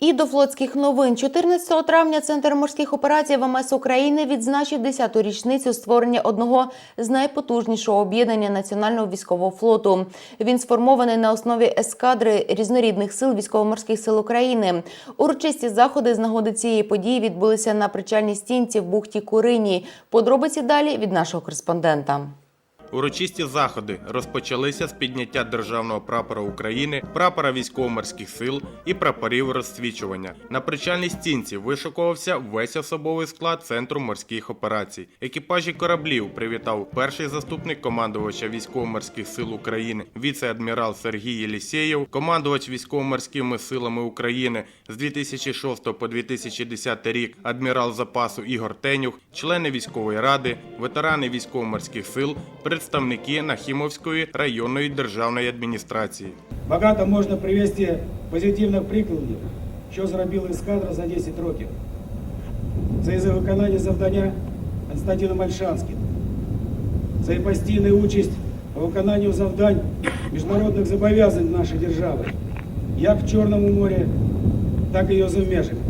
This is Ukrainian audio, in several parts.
І до флотських новин 14 травня Центр морських операцій ВМС України відзначив 10-ту річницю створення одного з найпотужнішого об'єднання національного військового флоту. Він сформований на основі ескадри різнорідних сил військово-морських сил України. Урочисті заходи з нагоди цієї події відбулися на причальній стінці в бухті Курині. Подробиці далі від нашого кореспондента. Урочисті заходи розпочалися з підняття державного прапора України, прапора військово-морських сил і прапорів розсвічування. На причальній стінці вишикувався весь особовий склад центру морських операцій. Екіпажі кораблів привітав перший заступник командувача військово-морських сил України, віце-адмірал Сергій Єлісєєв, командувач військово-морськими силами України з 2006 по 2010 рік, адмірал запасу Ігор Тенюх, члени військової ради, ветерани військово-морських сил, представники Нахімовської районної державної адміністрації. Багато можна привести позитивних прикладів, що зробила ескадра за 10 років. Це і за виконання завдання Константином Мальшанським. Це і постійна участь у виконанню завдань міжнародних зобов'язань нашої держави, як в Чорному морі, так і його за межами.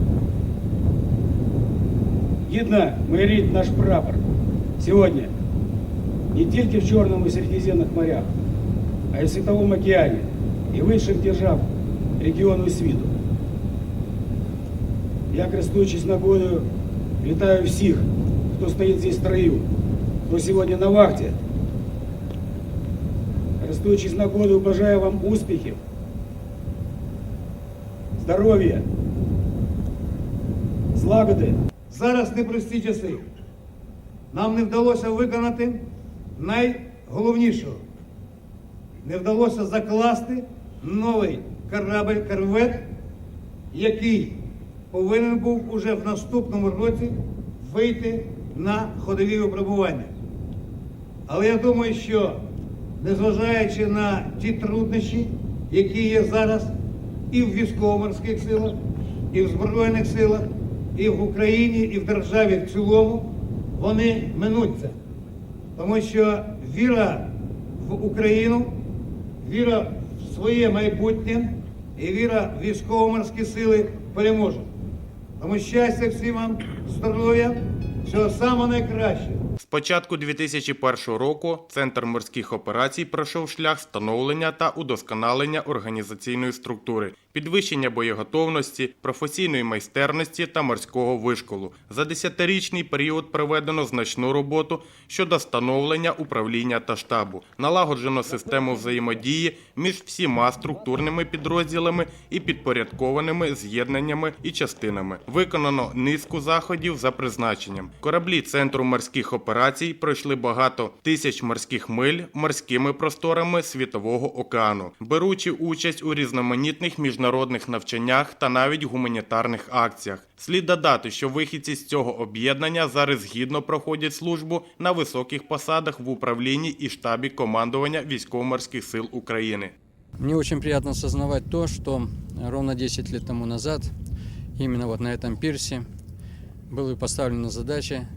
Гідно майорить наш прапор сьогодні не тільки в Чорному і Середземних морях, а й в Світовому океані і в інших держав регіону і світу. Я, користуючись нагодою, вітаю всіх, хто стоїть здесь в строю, хто сьогодні на вахті. Користуючись нагодою, бажаю вам успіхів, здоров'я, злагоди. Зараз непрості часи. Нам не вдалося виконати найголовнішого. Не вдалося закласти новий корабль корвет, який повинен був уже в наступному році вийти на ходові випробування. Але я думаю, що незважаючи на ті труднощі, які є зараз і в військово-морських силах, і в Збройних силах, і в Україні, і в державі в цілому, вони минуться. Тому що віра в Україну, віра в своє майбутнє і віра в військово-морські сили переможе. Тому щастя всім вам, здоров'я, всього самого найкращого. Початку 2001 року Центр морських операцій пройшов шлях встановлення та удосконалення організаційної структури, підвищення боєготовності, професійної майстерності та морського вишколу. За десятирічний період проведено значну роботу щодо становлення управління та штабу, налагоджено систему взаємодії між всіма структурними підрозділами і підпорядкованими з'єднаннями і частинами. Виконано низку заходів за призначенням. Кораблі Центру морських операцій пройшли багато тисяч морських миль морськими просторами Світового океану, беручи участь у різноманітних міжнародних навчаннях та навіть гуманітарних акціях. Слід додати, що вихідці з цього об'єднання зараз гідно проходять службу на високих посадах в управлінні і штабі командування військово-морських сил України. Мне очень приятно осознавать то, что ровно 10 лет тому назад, именно вот на этом пирсе, была поставлена задача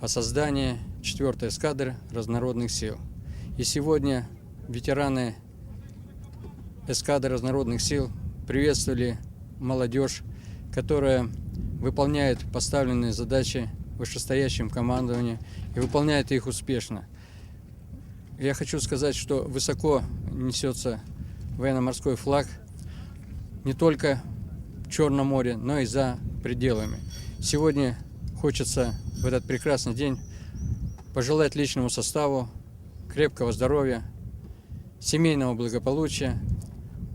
о создании 4 эскадры разнородных сил. И сегодня ветераны эскадры разнородных сил приветствовали молодежь, которая выполняет поставленные задачи вышестоящим командованием и выполняет их успешно. Я хочу сказать, что высоко несется военно-морской флаг не только в Черном море, но и за пределами. Сегодня хочется в этот прекрасный день пожелать личному составу крепкого здоровья, семейного благополучия,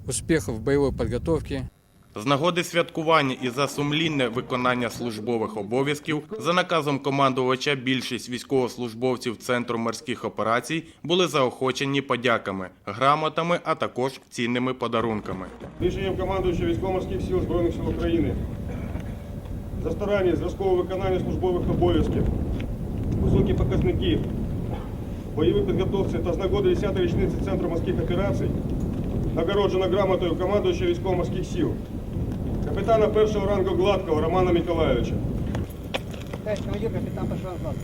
успехов в боевой подготовке З нагоди святкування і за сумлінне виконання службових обов'язків за наказом командувача більшість військовослужбовців Центру морських операцій були заохочені подяками, грамотами, а також цінними подарунками. Рішенням командуючого військово-морських сил Збройних сил України за старання зразкового виконання службових обов'язків, високі показники бойовій підготовці та з нагоди 10-ї річниці Центру морських операцій нагороджено грамотою командуючого військово-морських сил, капітана першого рангу Гладкого Романа Миколайовича. командир, капитан Пашан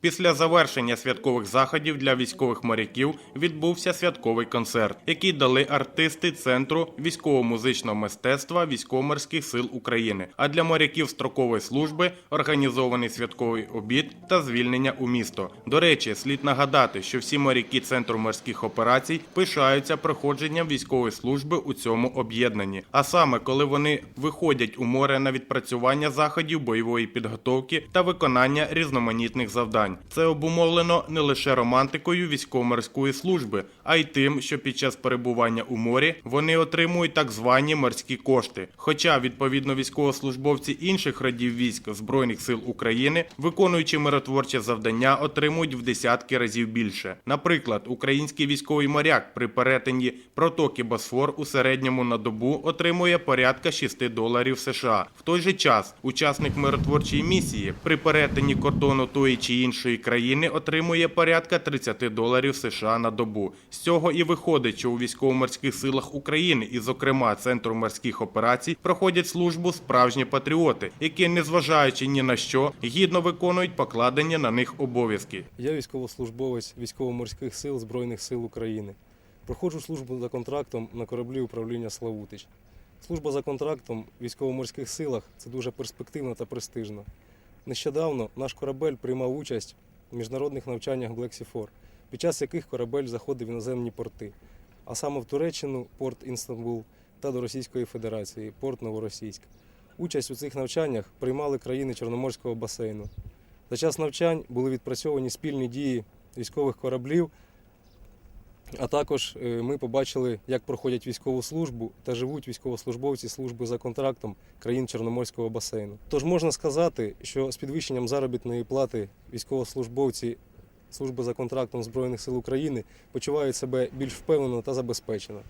Після завершення святкових заходів для військових моряків відбувся святковий концерт, який дали артисти центру військово-музичного мистецтва військово-морських сил України. А для моряків строкової служби організований святковий обід та звільнення у місто. До речі, слід нагадати, що всі моряки центру морських операцій пишаються проходженням військової служби у цьому об'єднанні. А саме, коли вони виходять у море на відпрацювання заходів бойової підготовки та виконання різноманітних завдань. Це обумовлено не лише романтикою військово-морської служби, а й тим, що під час перебування у морі вони отримують так звані морські кошти. Хоча, відповідно, військовослужбовці інших родів військ Збройних сил України, виконуючи миротворче завдання, отримують в десятки разів більше. Наприклад, український військовий моряк при перетині протоки Босфор у середньому на добу отримує порядка 6 доларів США. В той же час учасник миротворчої місії при перетині кордону тої чи іншої країни отримує порядка 30 доларів США на добу. З цього і виходить, що у військово-морських силах України, і, зокрема, центру морських операцій, проходять службу справжні патріоти, які, незважаючи ні на що, гідно виконують покладені на них обов'язки. Я військовослужбовець військово-морських сил Збройних сил України. Проходжу службу за контрактом на кораблі управління Славутич. Служба за контрактом в військово-морських силах це дуже перспективно та престижно. Нещодавно наш корабель приймав участь у міжнародних навчаннях Black Sea 4, під час яких корабель заходив в іноземні порти, а саме в Туреччину порт Інстанбул та до Російської Федерації порт Новоросійськ. Участь у цих навчаннях приймали країни Чорноморського басейну. За час навчань були відпрацьовані спільні дії військових кораблів, а також е, ми побачили, як проходять військову службу та живуть військовослужбовці служби за контрактом країн Чорноморського басейну. Тож можна сказати, що з підвищенням заробітної плати військовослужбовці служби за контрактом Збройних сил України почувають себе більш впевнено та забезпечено.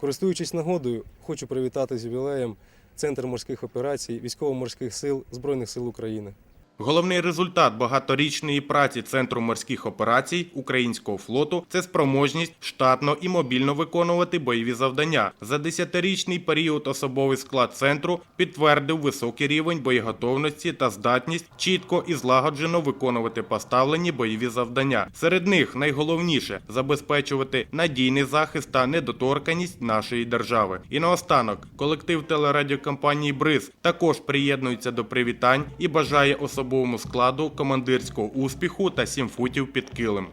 Користуючись нагодою, хочу привітати з ювілеєм Центр морських операцій військово-морських сил Збройних сил України. Головний результат багаторічної праці Центру морських операцій українського флоту це спроможність штатно і мобільно виконувати бойові завдання. За десятирічний період особовий склад центру підтвердив високий рівень боєготовності та здатність чітко і злагоджено виконувати поставлені бойові завдання. Серед них найголовніше забезпечувати надійний захист та недоторканість нашої держави. І наостанок колектив телерадіокомпанії Бриз також приєднується до привітань і бажає особовому складу командирського успіху та сім футів під килим.